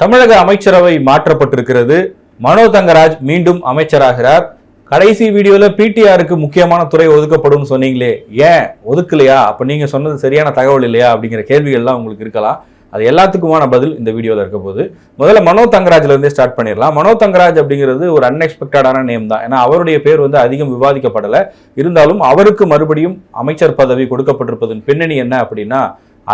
தமிழக அமைச்சரவை மாற்றப்பட்டிருக்கிறது. மனோ தங்கராஜ் மீண்டும் அமைச்சராகிறார். கடைசி வீடியோவில் பிடிஆருக்கு முக்கியமான துறை ஒதுக்கப்படும் சொன்னீங்களே ஏன் ஒதுக்கலையா? அப்போ நீங்கள் சொன்னது சரியான தகவல் இல்லையா? அப்படிங்கிற கேள்விகள்லாம் உங்களுக்கு இருக்கலாம். அது எல்லாத்துக்குமான பதில் இந்த வீடியோவில் இருக்க போது முதல்ல மனோ தங்கராஜ்லேருந்தே ஸ்டார்ட் பண்ணிடலாம். மனோ தங்கராஜ் அப்படிங்கிறது ஒரு அன்எக்ஸ்பெக்டடான நேம் தான். ஏன்னா அவருடைய பேர் வந்து அதிகம் விவாதிக்கப்படலை. இருந்தாலும் அவருக்கு மறுபடியும் அமைச்சர் பதவி கொடுக்கப்பட்டிருப்பதன் பின்னணி என்ன அப்படின்னா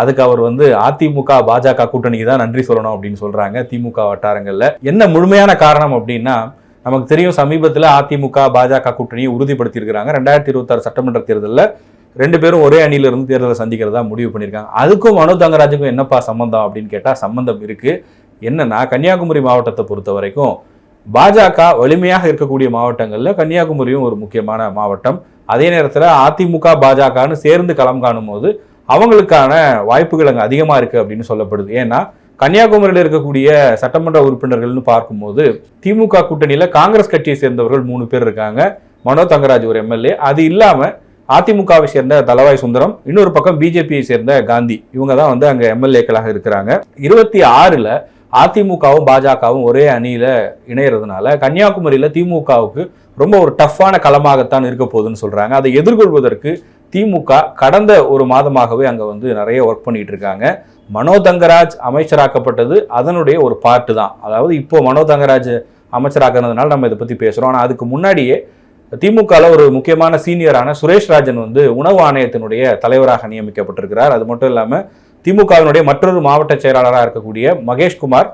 அதுக்கு அவர் வந்து அதிமுக பாஜக கூட்டணிக்கு தான் நன்றி சொல்லணும் அப்படின்னு சொல்றாங்க திமுக வட்டாரங்கள்ல. என்ன முழுமையான காரணம் அப்படின்னா நமக்கு தெரியும் சமீபத்தில் அதிமுக பாஜக கூட்டணியை உறுதிப்படுத்தியிருக்கிறாங்க. ரெண்டாயிரத்தி இருபத்தாறு சட்டமன்ற தேர்தலில் ரெண்டு பேரும் ஒரே அணியில இருந்து தேர்தலை சந்திக்கிறதா முடிவு பண்ணியிருக்காங்க. அதுக்கும் மனோ தங்கராஜுக்கும் என்னப்பா சம்பந்தம் அப்படின்னு கேட்டால் சம்பந்தம் இருக்கு. என்னன்னா கன்னியாகுமரி மாவட்டத்தை பொறுத்த வரைக்கும் பாஜக வலிமையாக இருக்கக்கூடிய மாவட்டங்களில் கன்னியாகுமரியும் ஒரு முக்கியமான மாவட்டம். அதே நேரத்தில் அதிமுக பாஜகன்னு சேர்ந்து களம் காணும் போது அவங்களுக்கான வாய்ப்புகள் அங்கே அதிகமாக இருக்குது அப்படின்னு சொல்லப்படுது. ஏன்னா கன்னியாகுமரியில் இருக்கக்கூடிய சட்டமன்ற உறுப்பினர்கள்னு பார்க்கும்போது திமுக கூட்டணியில் காங்கிரஸ் கட்சியை சேர்ந்தவர்கள் மூணு பேர் இருக்காங்க. மனோ தங்கராஜ் ஒரு எம்எல்ஏ. அது இல்லாமல் அதிமுகவை சேர்ந்த தலவாய் சுந்தரம் இன்னொரு பக்கம் பிஜேபியை சேர்ந்த காந்தி. இவங்க தான் வந்து அங்கே எம்எல்ஏக்களாக இருக்கிறாங்க. இருபத்தி ஆறில் அதிமுகவும் பாஜகவும் ஒரே அணியில் இணையறதுனால கன்னியாகுமரியில் திமுகவுக்கு ரொம்ப ஒரு டஃப்பான களமாகத்தான் இருக்க போகுதுன்னு சொல்கிறாங்க அதை எதிர்கொள்வதற்கு திமுக கடந்த ஒரு மாதமாகவே அங்கே வந்து நிறைய ஒர்க் பண்ணிட்டு இருக்காங்க மனோ தங்கராஜ் அமைச்சராக்கப்பட்டது அதனுடைய ஒரு பார்ட்டு தான். அதாவது இப்போ மனோ தங்கராஜ் நம்ம இதை பற்றி பேசுகிறோம் ஆனால் அதுக்கு முன்னாடியே திமுகவில் ஒரு முக்கியமான சீனியரான சுரேஷ் ராஜன் வந்து உணவு ஆணையத்தினுடைய தலைவராக நியமிக்கப்பட்டிருக்கிறார். அது மட்டும் இல்லாமல் திமுகவினுடைய மற்றொரு மாவட்ட செயலாளராக இருக்கக்கூடிய மகேஷ்குமார்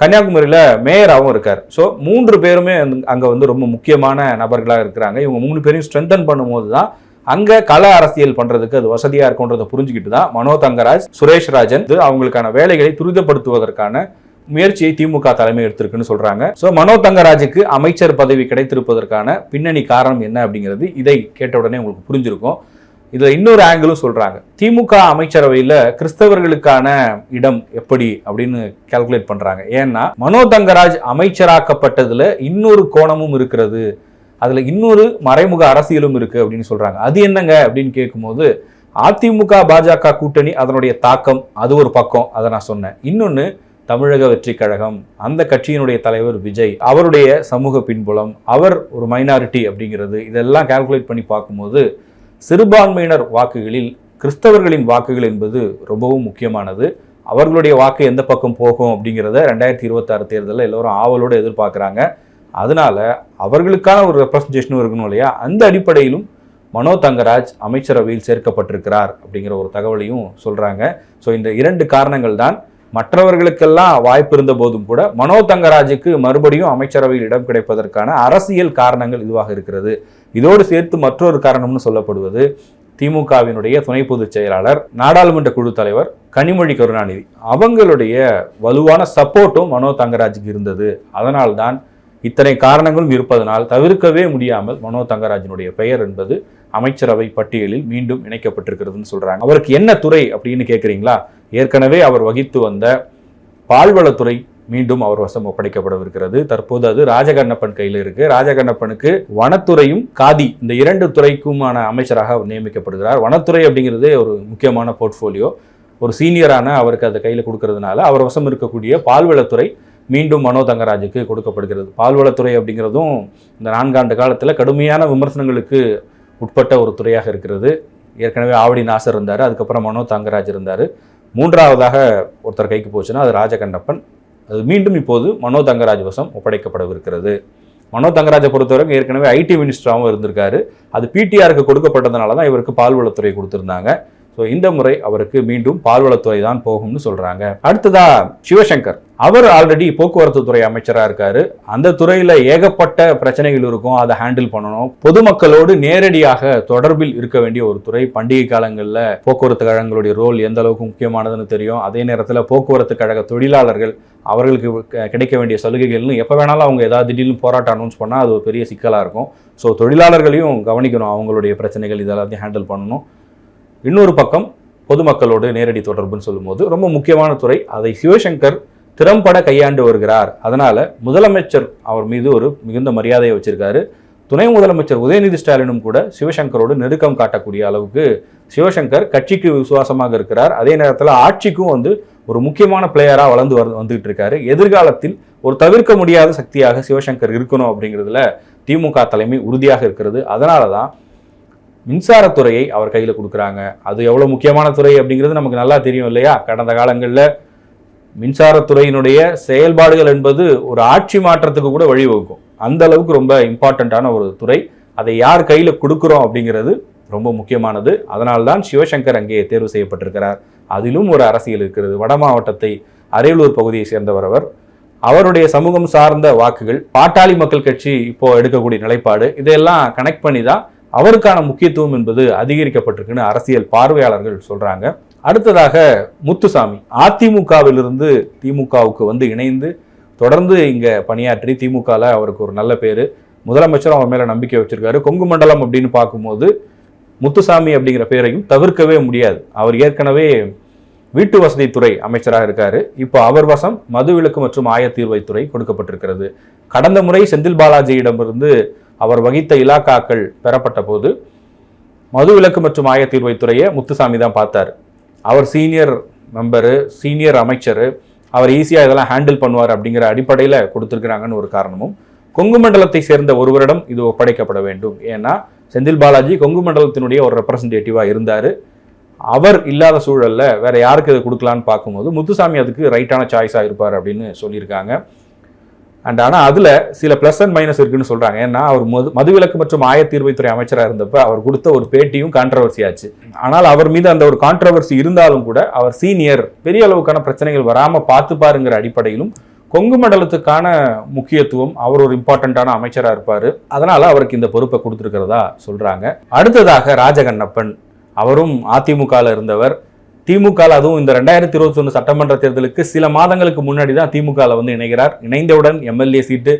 கன்னியாகுமரியில் மேயராகவும் இருக்கார். ஸோ மூன்று பேருமே அங்கே வந்து ரொம்ப முக்கியமான நபர்களாக இருக்கிறாங்க. இவங்க மூணு பேரையும் ஸ்ட்ரென்தன் பண்ணும்போது தான் அங்கே கள அரசியல் பண்ணுறதுக்கு அது வசதியாக இருக்குன்றதை புரிஞ்சுக்கிட்டு தான் மனோ தங்கராஜ் சுரேஷ் ராஜன் இது அவங்களுக்கான வேலைகளை துரிதப்படுத்துவதற்கான முயற்சியை திமுக தலைமை எடுத்திருக்குன்னு சொல்றாங்க. ஸோ மனோ தங்கராஜுக்கு அமைச்சர் பதவி கிடைத்திருப்பதற்கான பின்னணி காரணம் என்ன அப்படிங்கிறது இதை கேட்ட உடனே உங்களுக்கு புரிஞ்சிருக்கும். இதில் இன்னொரு ஆங்கிளும் சொல்றாங்க. திமுக அமைச்சரவையில் கிறிஸ்தவர்களுக்கான இடம் எப்படி அப்படின்னு கால்குலேட் பண்றாங்க. ஏன்னா மனோ தங்கராஜ் அமைச்சராக்கப்பட்டதுல இன்னொரு கோணமும் இருக்கிறது. அதில் இன்னொரு மறைமுக அரசியலும் இருக்குது அப்படின்னு சொல்கிறாங்க அது என்னங்க அப்படின்னு கேட்கும்போது அதிமுக பாஜக கூட்டணி அதனுடைய தாக்கம் அது ஒரு பக்கம் அதை நான் சொன்னேன். இன்னொன்று தமிழக வெற்றி கழகம் அந்த கட்சியினுடைய தலைவர் விஜய் அவருடைய சமூக பின்புலம் அவர் ஒரு மைனாரிட்டி அப்படிங்கிறது இதெல்லாம் கால்குலேட் பண்ணி பார்க்கும்போது சிறுபான்மையினர் வாக்குகளில் கிறிஸ்தவர்களின் வாக்குகள் என்பது ரொம்பவும் முக்கியமானது. அவர்களுடைய வாக்கு எந்த பக்கம் போகும் அப்படிங்கிறத ரெண்டாயிரத்தி இருபத்தாறு தேர்தலில் எல்லோரும் ஆவலோடு எதிர்பார்க்குறாங்க. அதனால அவர்களுக்கான ஒரு ரெப்ரசன்டேஷனும் இருக்கணும் இல்லையா? அந்த அடிப்படையிலும் மனோ தங்கராஜ் அமைச்சரவையில் சேர்க்கப்பட்டிருக்கிறார் அப்படிங்கிற ஒரு தகவலையும் சொல்கிறாங்க ஸோ இந்த இரண்டு காரணங்கள் தான். மற்றவர்களுக்கெல்லாம் வாய்ப்பு இருந்த போதும் கூட மனோ தங்கராஜுக்கு மறுபடியும் அமைச்சரவையில் இடம் கிடைப்பதற்கான அரசியல் காரணங்கள் இதுவாக இருக்கிறது. இதோடு சேர்த்து மற்றொரு காரணம்னு சொல்லப்படுவது திமுகவினுடைய துணை பொதுச் செயலாளர் நாடாளுமன்ற குழு தலைவர் கனிமொழி கருணாநிதி. அவங்களுடைய வலுவான சப்போர்ட்டும் மனோ தங்கராஜுக்கு இருந்தது. அதனால்தான் இத்தனை காரணங்களும் இருப்பதனால் தவிர்க்கவே முடியாமல் மனோ தங்கராஜனுடைய பெயர் என்பது அமைச்சரவை பட்டியலில் மீண்டும் இணைக்கப்பட்டிருக்கிறதுன்னு சொல்கிறாங்க அவருக்கு என்ன துறை அப்படின்னு கேட்குறீங்களா ஏற்கனவே அவர் வகித்து வந்த பால்வளத்துறை மீண்டும் அவர் வசம் ஒப்படைக்கப்படவிருக்கிறது. தற்போது அது ராஜகண்ணப்பன் கையில் இருக்கு. ராஜகண்ணப்பனுக்கு வனத்துறையும் காதி இந்த இரண்டு துறைக்குமான அமைச்சராக அவர் நியமிக்கப்படுகிறார். வனத்துறை அப்படிங்கிறது ஒரு முக்கியமான போர்ட்ஃபோலியோ. ஒரு சீனியரான அவருக்கு அதை கையில் கொடுக்கறதுனால அவர் வசம் இருக்கக்கூடிய பால்வளத்துறை மீண்டும் மனோ தங்கராஜுக்கு கொடுக்கப்படுகிறது. பால்வளத்துறை அப்படிங்கிறதும் இந்த நான்காண்டு காலத்தில் கடுமையான விமர்சனங்களுக்கு உட்பட்ட ஒரு துறையாக இருக்கிறது. ஏற்கனவே ஆவடி நாசர் இருந்தார் அதுக்கப்புறம் மனோ தங்கராஜ் இருந்தார். மூன்றாவதாக ஒருத்தர் கைக்கு போச்சுன்னா அது ராஜகண்டப்பன். அது மீண்டும் இப்போது மனோ தங்கராஜ் வசம் ஒப்படைக்கப்படவிருக்கிறது. மனோ தங்கராஜை பொறுத்தவரைக்கும் ஏற்கனவே ஐடி மினிஸ்டராகவும் இருந்திருக்காரு. அது பிடிஆருக்கு கொடுக்கப்பட்டதுனால தான் இவருக்கு பால்வளத்துறை கொடுத்துருந்தாங்க. ஸோ இந்த முறை அவருக்கு மீண்டும் பால்வளத்துறை தான் போகும்னு சொல்கிறாங்க அடுத்ததா சிவசங்கர். அவர் ஆல்ரெடி போக்குவரத்து துறை அமைச்சராக இருக்காரு. அந்த துறையில் ஏகப்பட்ட பிரச்சனைகள் இருக்கும். அதை ஹேண்டில் பண்ணணும். பொதுமக்களோடு நேரடியாக தொடர்பில் இருக்க வேண்டிய ஒரு துறை. பண்டிகை காலங்களில் போக்குவரத்து கழகங்களுடைய ரோல் எந்த அளவுக்கு முக்கியமானதுன்னு தெரியும். அதே நேரத்தில் போக்குவரத்து கழக தொழிலாளர்கள் அவர்களுக்கு க- கிடைக்க வேண்டிய சலுகைகள்னு எப்போ வேணாலும் அவங்க ஏதாவது திடீர்னு போராட்டம் அனௌன்ஸ் பண்ணால் அது ஒரு பெரிய சிக்கலாக இருக்கும். ஸோ தொழிலாளர்களையும் கவனிக்கணும். அவங்களுடைய பிரச்சனைகள் இதெல்லாத்தையும் ஹேண்டில் பண்ணணும். இன்னொரு பக்கம் பொதுமக்களோடு நேரடி தொடர்புன்னு சொல்லும்போது ரொம்ப முக்கியமான துறை. அதை சிவசங்கர் திறம்பட கையாண்டு வருகிறார். அதனால் முதலமைச்சர் அவர் மீது ஒரு மிகுந்த மரியாதையை வச்சிருக்காரு. துணை முதலமைச்சர் உதயநிதி ஸ்டாலினும் கூட சிவசங்கரோடு நெருக்கம் காட்டக்கூடிய அளவுக்கு சிவசங்கர் கட்சிக்கு விசுவாசமாக இருக்கிறார். அதே நேரத்தில் ஆட்சிக்கும் வந்து ஒரு முக்கியமான பிளேயராக வளர்ந்து வந்து வந்துகிட்டு இருக்காரு. எதிர்காலத்தில் ஒரு தவிர்க்க முடியாத சக்தியாக சிவசங்கர் இருக்கணும் அப்படிங்கிறதுல திமுக தலைமை உறுதியாக இருக்கிறது. அதனால தான் மின்சாரத்துறையை அவர் கையில் கொடுக்குறாங்க. அது எவ்வளோ முக்கியமான துறை அப்படிங்கிறது நமக்கு நல்லா தெரியும் இல்லையா? கடந்த காலங்களில் மின்சாரத்துறையினுடைய செயல்பாடுகள் என்பது ஒரு ஆட்சி மாற்றத்துக்கு கூட வழிவகுக்கும். அந்த அளவுக்கு ரொம்ப இம்பார்ட்டண்ட்டான ஒரு துறை. அதை யார் கையில் கொடுக்குறோம் அப்படிங்கிறது ரொம்ப முக்கியமானது. அதனால்தான் சிவசங்கர் அங்கே தேர்வு செய்யப்பட்டிருக்கிறார். அதிலும் ஒரு அரசியல் இருக்கிறது. வட மாவட்டத்தை அரியலூர் பகுதியை சேர்ந்தவர் அவர். அவருடைய சமூகம் சார்ந்த வாக்குகள் பாட்டாளி மக்கள் கட்சி இப்போ எடுக்கக்கூடிய நிலைப்பாடு இதையெல்லாம் கனெக்ட் பண்ணி தான் அவருக்கான முக்கியத்துவம் என்பது அதிகரிக்கப்பட்டிருக்குன்னு அரசியல் பார்வையாளர்கள் சொல்கிறாங்க அடுத்ததாக முத்துசாமி. அதிமுகவிலிருந்து திமுகவுக்கு வந்து இணைந்து தொடர்ந்து இங்கே பணியாற்றி திமுகவில் அவருக்கு ஒரு நல்ல பேர். முதலமைச்சரும் அவர் மேலே நம்பிக்கை வச்சிருக்காரு. கொங்கு மண்டலம் அப்படின்னு பார்க்கும்போது முத்துசாமி அப்படிங்கிற பேரையும் தவிர்க்கவே முடியாது. அவர் ஏற்கனவே வீட்டு வசதித்துறை அமைச்சராக இருக்காரு. இப்போ அவர் வசம் மதுவிலக்கு மற்றும் ஆயத்தீர்வைத்துறை கொடுக்கப்பட்டிருக்கிறது. கடந்த முறை செந்தில் பாலாஜியிடமிருந்து அவர் வகித்த இலாக்காக்கள் பெறப்பட்ட போது மதுவிலக்கு மற்றும் ஆயத்தீர்வைத்துறையை முத்துசாமி தான் பார்த்தார். அவர் சீனியர் மெம்பரு சீனியர் அமைச்சர் அவர் ஈஸியாக இதெல்லாம் ஹேண்டில் பண்ணுவார் அப்படிங்கிற அடிப்படையில் கொடுத்துருக்குறாங்கன்னு ஒரு காரணமும். கொங்கு மண்டலத்தை சேர்ந்த ஒருவரிடம் இது ஒப்படைக்கப்பட வேண்டும். ஏன்னா செந்தில் பாலாஜி கொங்கு மண்டலத்தினுடைய ஒரு ரெப்ரசன்டேட்டிவாக இருந்தார். அவர் இல்லாத சூழலில் வேறு யாருக்கு இதை கொடுக்கலான்னு பார்க்கும்போது முத்துசாமி அதுக்கு ரைட்டான சாய்ஸாக இருப்பார் அப்படின்னு சொல்லியிருக்காங்க. அண்ட் ஆனால் அதில் சில ப்ளஸ் அண்ட் மைனஸ் இருக்குன்னு சொல்கிறாங்க ஏன்னா அவர் மது மதுவிலக்கு மற்றும் ஆயத்தீர்வைத்துறை அமைச்சராக இருந்தப்போ அவர் கொடுத்த ஒரு பேட்டியும் கான்ட்ரவர்சி ஆச்சு. ஆனால் அவர் மீது அந்த ஒரு கான்ட்ரவர்சி இருந்தாலும் கூட அவர் சீனியர் பெரிய அளவுக்கான பிரச்சனைகள் வராமல் பார்த்து பாருங்கிற அடிப்படையிலும் கொங்கு மண்டலத்துக்கான முக்கியத்துவம் அவர் ஒரு இம்பார்ட்டண்ட்டான அமைச்சராக இருப்பார். அதனால் அவருக்கு இந்த பொறுப்பை கொடுத்துருக்கிறதா சொல்கிறாங்க அடுத்ததாக ராஜகண்ணப்பன். அவரும் அதிமுகவில் இருந்தவர். திமுக அதுவும் இந்த ரெண்டாயிரத்தி இருபத்தி சட்டமன்ற தேர்தலுக்கு சில மாதங்களுக்கு முன்னாடி தான் திமுக வந்து இணைகிறார். இணைந்தவுடன் எம்எல்ஏ சீட்டு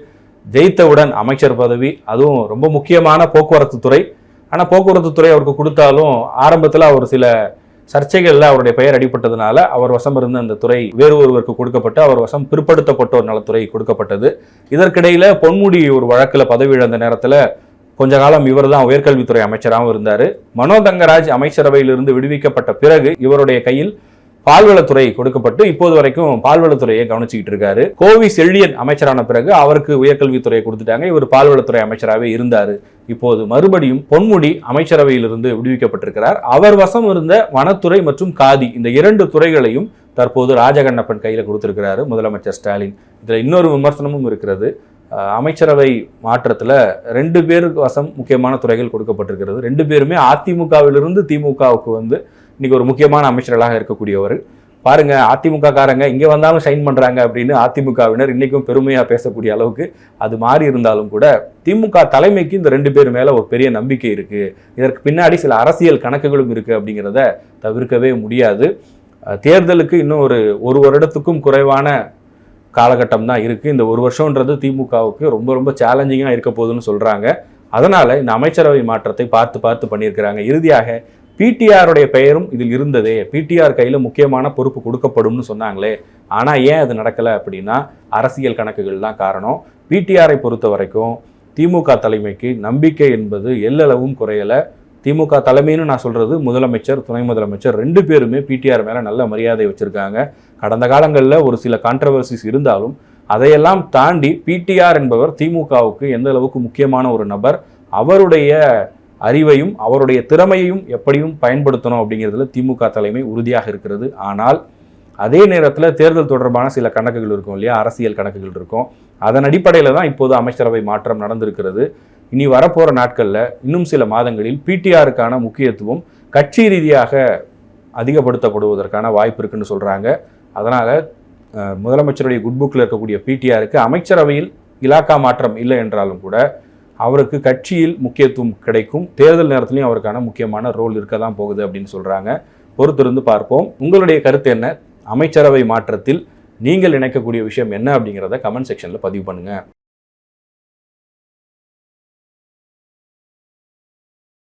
ஜெயித்தவுடன் அமைச்சர் பதவி அதுவும் ரொம்ப முக்கியமான போக்குவரத்து துறை. ஆனால் போக்குவரத்து துறை அவருக்கு கொடுத்தாலும் ஆரம்பத்தில் அவர் சில சர்ச்சைகளில் அவருடைய பெயர் அடிபட்டதுனால அவர் வசம் இருந்த அந்த துறை வேறு ஒருவருக்கு கொடுக்கப்பட்டு அவர் வசம் பிற்படுத்தப்பட்டோர் நலத்துறை கொடுக்கப்பட்டது. இதற்கிடையில் பொன்முடி ஒரு வழக்கில் பதவி இழந்த நேரத்தில் கொஞ்ச காலம் இவர் தான் உயர்கல்வித்துறை அமைச்சராகவும் இருந்தார். மனோ தங்கராஜ் அமைச்சரவையிலிருந்து விடுவிக்கப்பட்ட பிறகு இவருடைய கையில் பால்வளத்துறை கொடுக்கப்பட்டு இப்போது வரைக்கும் பால்வளத்துறையை கவனிச்சுக்கிட்டு இருக்காரு. கோவி செழியன் அமைச்சரான பிறகு அவருக்கு உயர்கல்வித்துறையை கொடுத்துட்டாங்க. இவர் பால்வளத்துறை அமைச்சராகவே இருந்தார். இப்போது மறுபடியும் பொன்முடி அமைச்சரவையிலிருந்து விடுவிக்கப்பட்டிருக்கிறார். அவர் வசம் இருந்த வனத்துறை மற்றும் காதி இந்த இரண்டு துறைகளையும் தற்போது ராஜகண்ணப்பன் கையில் கொடுத்திருக்கிறாரு முதலமைச்சர் ஸ்டாலின். இதில் இன்னொரு விமர்சனமும் இருக்கிறது. அமைச்சரவை மாற்றத்தில் ரெண்டு பேருக்கு வசம் முக்கியமான துறைகள் கொடுக்கப்பட்டிருக்கிறது. ரெண்டு பேருமே அதிமுகவிலிருந்து திமுகவுக்கு வந்து இன்னைக்கு ஒரு முக்கியமான அமைச்சர்களாக இருக்கக்கூடியவர் பாருங்க அதிமுக காரங்க இங்கே வந்தாலும் சைன் பண்ணுறாங்க அப்படின்னு அதிமுகவினர் இன்னைக்கும் பெருமையாக பேசக்கூடிய அளவுக்கு அது மாறி இருந்தாலும் கூட திமுக தலைமைக்கு இந்த ரெண்டு பேர் மேலே ஒரு பெரிய நம்பிக்கை இருக்குது இதற்கு பின்னாடி சில அரசியல் கணக்குகளும் இருக்குது அப்படிங்கிறத தவிர்க்கவே முடியாது. தேர்தலுக்கு இன்னும் ஒரு ஒரு வருடத்துக்கும் குறைவான காலகட்டம் தான் இருக்குது இந்த ஒரு வருஷன்றது திமுகவுக்கு ரொம்ப ரொம்ப சேலஞ்சிங்காக இருக்க போகுதுன்னு சொல்கிறாங்க அதனால் இந்த அமைச்சரவை மாற்றத்தை பார்த்து பார்த்து பண்ணியிருக்கிறாங்க. இறுதியாக பிடிஆருடைய பெயரும் இதில் இருந்ததே. பிடிஆர் கையில் முக்கியமான பொறுப்பு கொடுக்கப்படும்னு சொன்னாங்களே. ஆனால் ஏன் அது நடக்கலை அப்படின்னா அரசியல் கணக்குகள் தான் காரணம். பிடிஆரை பொறுத்த வரைக்கும் திமுக தலைமைக்கு நம்பிக்கை என்பது எல்லளவும் குறையலை. திமுக தலைமைன்னு நான் சொல்கிறது முதலமைச்சர் துணை முதலமைச்சர் ரெண்டு பேருமே பிடிஆர் மேலே நல்ல மரியாதை வச்சுருக்காங்க. கடந்த காலங்களில் ஒரு சில கான்ட்ரவர்சிஸ் இருந்தாலும் அதையெல்லாம் தாண்டி பிடிஆர் என்பவர் திமுகவுக்கு எந்த அளவுக்கு முக்கியமான ஒரு நபர் அவருடைய அறிவையும் அவருடைய திறமையையும் எப்படியும் பயன்படுத்தணும் அப்படிங்கிறதுல திமுக தலைமை உறுதியாக இருக்கிறது. ஆனால் அதே நேரத்தில் தேர்தல் தொடர்பான சில கணக்குகள் இருக்கும் இல்லையா? அரசியல் கணக்குகள் இருக்கும். அதன் அடிப்படையில் தான் இப்போது அமைச்சரவை மாற்றம் நடந்திருக்கிறது. இனி வரப்போகிற நாட்களில் இன்னும் சில மாதங்களில் பிடிஆருக்கான முக்கியத்துவம் கட்சி ரீதியாக அதிகப்படுத்தப்படுவதற்கான வாய்ப்பு இருக்குன்னு சொல்கிறாங்க அதனால் முதலமைச்சருடைய குட் புக்கில் இருக்கக்கூடிய பிடிஆருக்கு அமைச்சரவையில் இலாக்கா மாற்றம் இல்லை என்றாலும் கூட அவருக்கு கட்சியில் முக்கியத்துவம் கிடைக்கும். தேர்தல் நேரத்திலையும் அவருக்கான முக்கியமான ரோல் இருக்க தான் போகுது அப்படின்னு சொல்கிறாங்க பொறுத்திருந்து பார்ப்போம். உங்களுடைய கருத்து என்ன? அமைச்சரவை மாற்றத்தில் நீங்கள் நினைக்கக்கூடிய விஷயம் என்ன அப்படிங்கிறத கமெண்ட் செக்ஷனில் பதிவு பண்ணுங்கள்